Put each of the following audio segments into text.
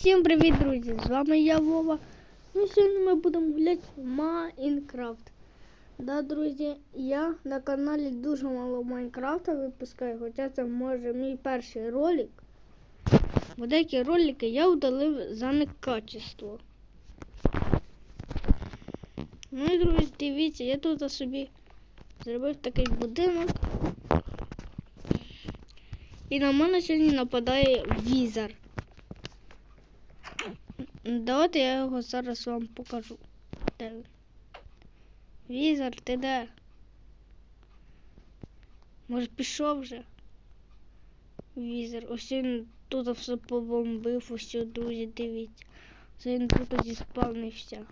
Усім привіт, друзі! З вами я Вова. Ну, сьогодні ми будемо гуляти в Майнкрафт. Да, друзі, я на каналі дуже мало Майнкрафта випускаю, хоча це може мій перший ролик. Бо деякі ролики я удалив за некачество. Ну і друзі, дивіться, я тут собі зробив такий будинок. І на мене сьогодні нападає візер. Давайте я його зараз вам покажу. Де він? Візер, ти де? Може пішов вже? Візер. Ось він тут все побомбив, ось друзі, дивіться. Це він тут зіспавнився.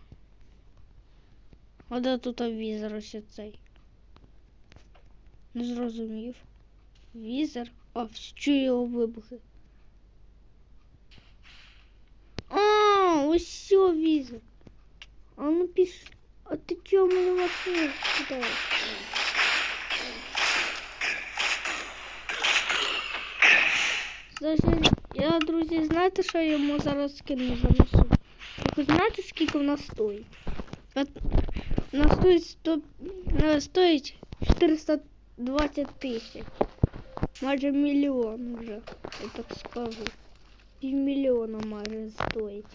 А де тут візер ось цей? Не зрозумів. Візер? А, чую його вибухи. А, ось все візер. А ну піш. А ти чого мою машину кидаєш? Значить, я, друзі, знаєте, що я йому зараз скину занесу? Ви знаєте, скільки вона стоїть? От, Вона стоїть 100, вона стоїть 420 тисяч. Майже мільйон вже, я так скажу. Півмільйона майже стоїть.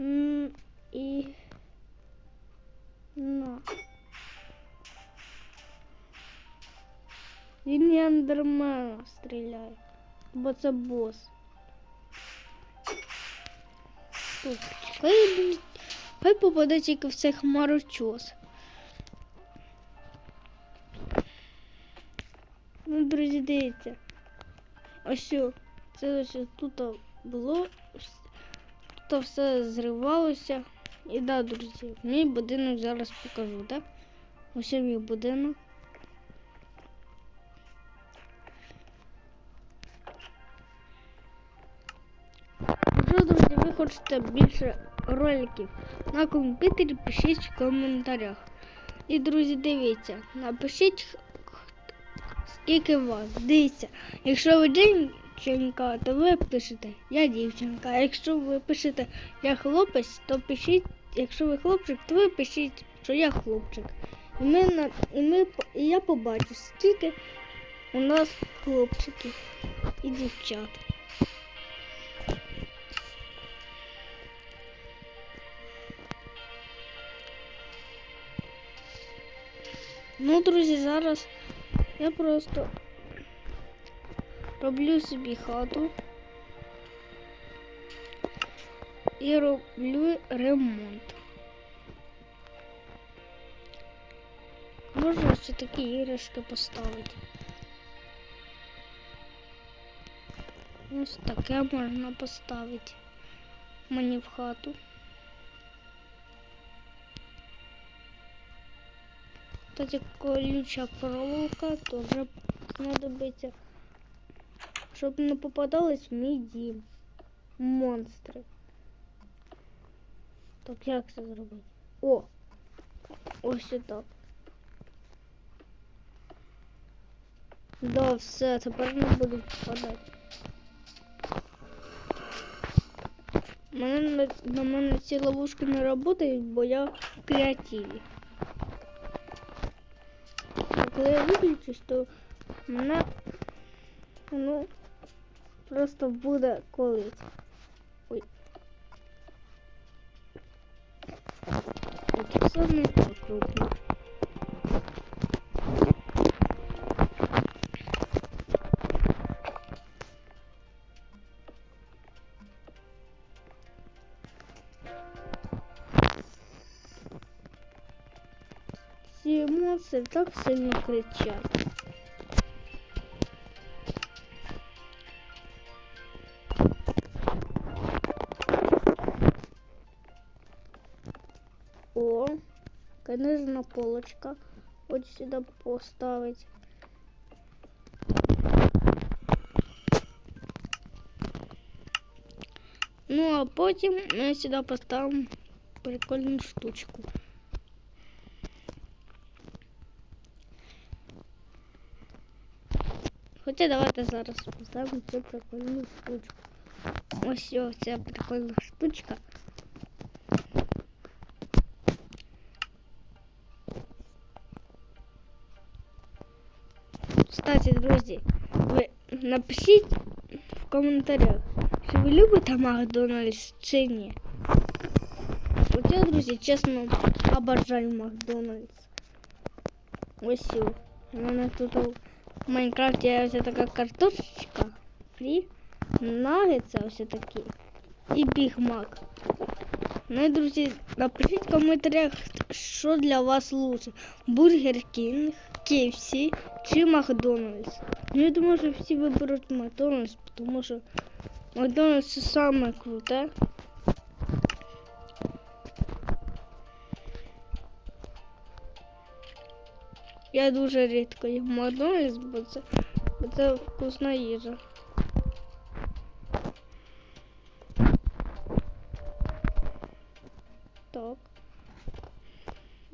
М, І на. Він ендермена стріляє. Бо це бос. Тут, Хай, хай попаде тільки в цей хмарочос. Ну, друзі, дивіться. Ось о, це ось тут було. Тут все зривалося. І да, друзі, мій будинок зараз покажу, так? Ось мій будинок. Якщо, друзі, ви хочете більше роликів на комп'ютері, пишіть в коментарях. І, друзі, дивіться, напишіть скільки вас. Дивіться, якщо ви дівчинка, то ви пишете Я дівчинка. А якщо ви пишете Я хлопець, то пишіть, якщо ви хлопчик, то ви пишіть, що я хлопчик. І ми і ми і я побачу, скільки у нас хлопчиків і дівчат. Ну, друзі, зараз я просто роблю собі хату і роблю ремонт. Можна ось такі іграшки поставити. Ось таке можна поставити мені в хату. Кстати, колюча проволока тоже знадобиться, щоб не попадались в мій дім. Монстри. Так як це зробити? О! Ось так. Да, все, тепер не будуть попадати. Мене, на мене ці ловушки не працюють, бо я в креативі коли я виключусь, то мене ну просто буде колить. Ой. Це все не так крупно. Ці монстри так сильно кричать. Конечно, полочка. Вот сюда поставить. Ну, а потім ми сюди поставимо прикольну штучку. Хоча давайте зараз поставимо цю прикольну штучку. Ось ось ця прикольна штучка. Кстати, друзі, ви напишіть в коментарях, чи ви любите Макдональдс чи ні. От я, друзі, чесно, обожаю Макдональдс. Ось о, у мене тут у Майнкрафті є ось така картошечка, фрі, нагетса ось такі і Біг Мак. Ну і, друзі, напишіть в коментарях, що для вас лучше. Бургер Кінг, KFC чи Макдональдс. Ну, я думаю, що всі виберуть Макдональдс, тому що Макдональдс це саме круте. Я дуже рідко їм Макдональдс, бо це, бо це вкусна їжа.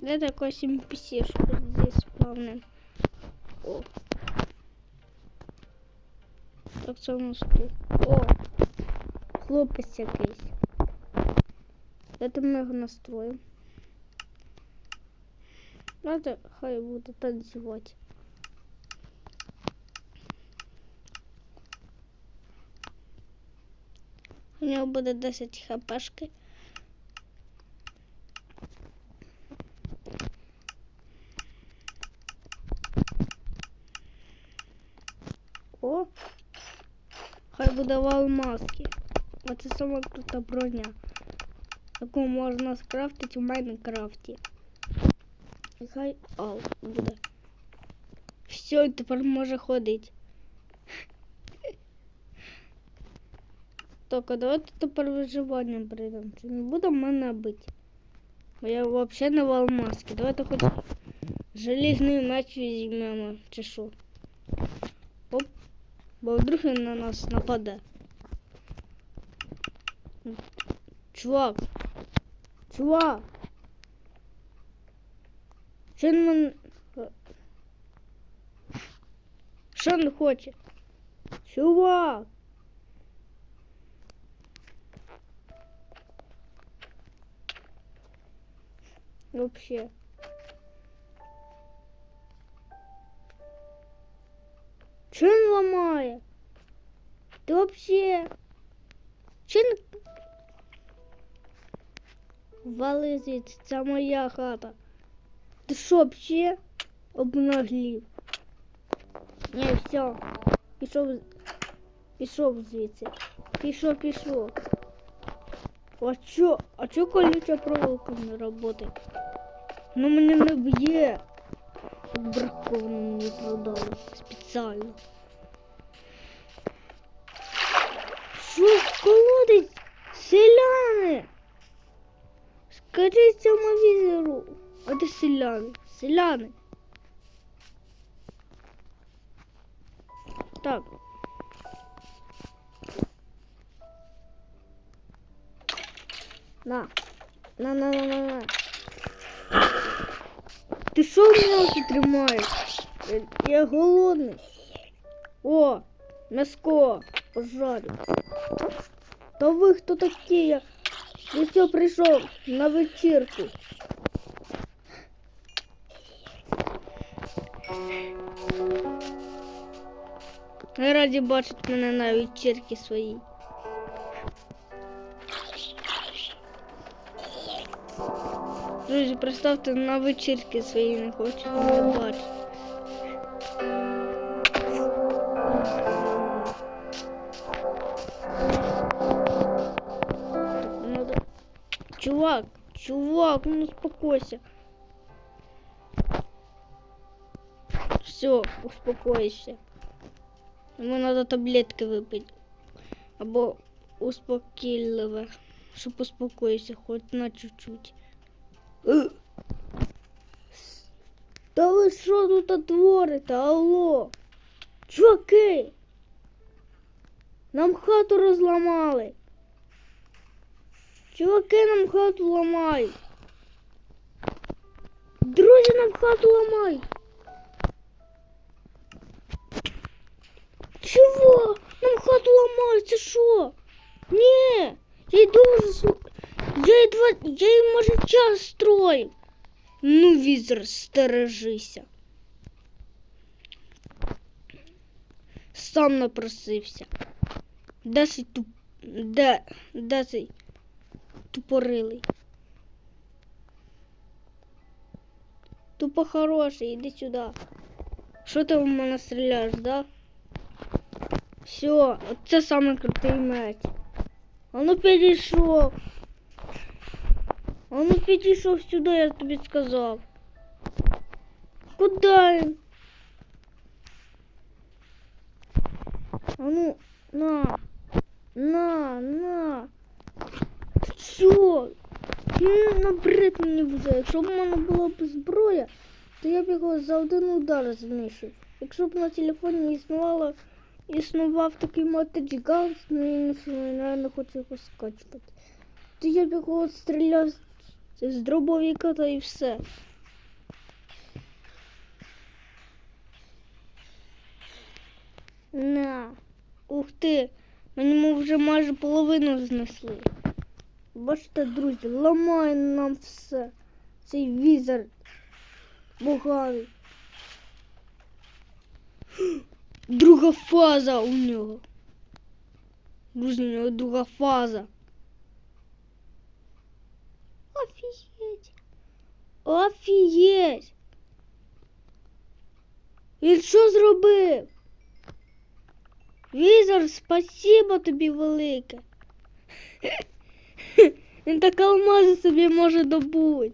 Де такой NPC-шку здесь спавним? О. Так це у нас тут. О! Хлопець якийсь. Давайте ми його настроїмо. Давайте хай буде танцювати. У нього буде 10 хпшки. О! Хай буде вал маски. Оце сама крута броня, яку можна скрафтити в Майнкрафті. І хай ал буде. Все, тепер може ходити. Так, а давайте тепер виживанням прийдемо. Це не буде мене бити. Бо я взагалі не вал маски. Давайте хоч железний меч візьмемо, чи що. Оп. Бо вдруг він на нас нападе. Чувак. Чувак. Що він мен... Що він хоче? Чувак. Вообще. Ламає? Ти вообще? Чи він... Вали звідси, це моя хата. Ти що вообще обнаглів? Ні, все. Пішов, пішов звідси. Пішов, пішов. А чо? А чо колюча проволока не работає? Ну мене не б'є. Браковано мені продали спеціально. колодець? Селяни! Скажіть цьому візеру. А де селяни? Селяни. Так. На. На, на, на, на, на. Ти що м'ясо тримаєш? Я, я голодний. О, м'яско пожарю. Та ви хто такі? Я, я все прийшов на вечірку. Я раді бачити мене на вечірці своїй. Друзі, представте, на вечірки свої не хочу мене бачити. Чувак, ну успокойся. Все, успокойся. Ему надо таблетки выпить. Або успокійливе, щоб успокоївся хоч на чуть-чуть. Та ви що тут творите? Алло? Чуваки? Нам хату розламали. Чуваки нам хату ламають. Друзі нам хату ламають. це що? Ні, я й дуже слу... Я й два... Я й може час строїв. Ну, візер, стережися. Сам напросився. Де цей туп... Де... Де цей тупорилий? Тупо хороший, іди сюди. Що ти в мене стріляєш, да? Все, це саме крутий меч. А ну підійшов. А ну підійшов сюди, я тобі сказав. Куда він? А ну, на. На, на. Все. Набрид мені вже. Якщо б в мене була б зброя, то я б його за один удар знищив. Якщо б на телефоні існувало, існував такий мотич Ганс, ну я не хочу його скачувати, то я б його стріляв з дробовика та і все. На. Ух ти, мені вже майже половину знесли. Бачите, друзі, ламає нам все. Цей візер поганий. Друга фаза у нього. Друзі, у нього друга фаза. Офігеть. Офігеть. Він що зробив? Візор, спасибо тобі велике. Він так алмази собі може добути.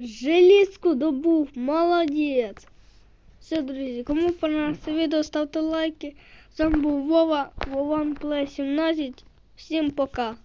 Желізку добув, молодець. Все, друзі, кому понравилось відео, ставте лайки. З вами був Вова, Вован Плей 17. Всім пока.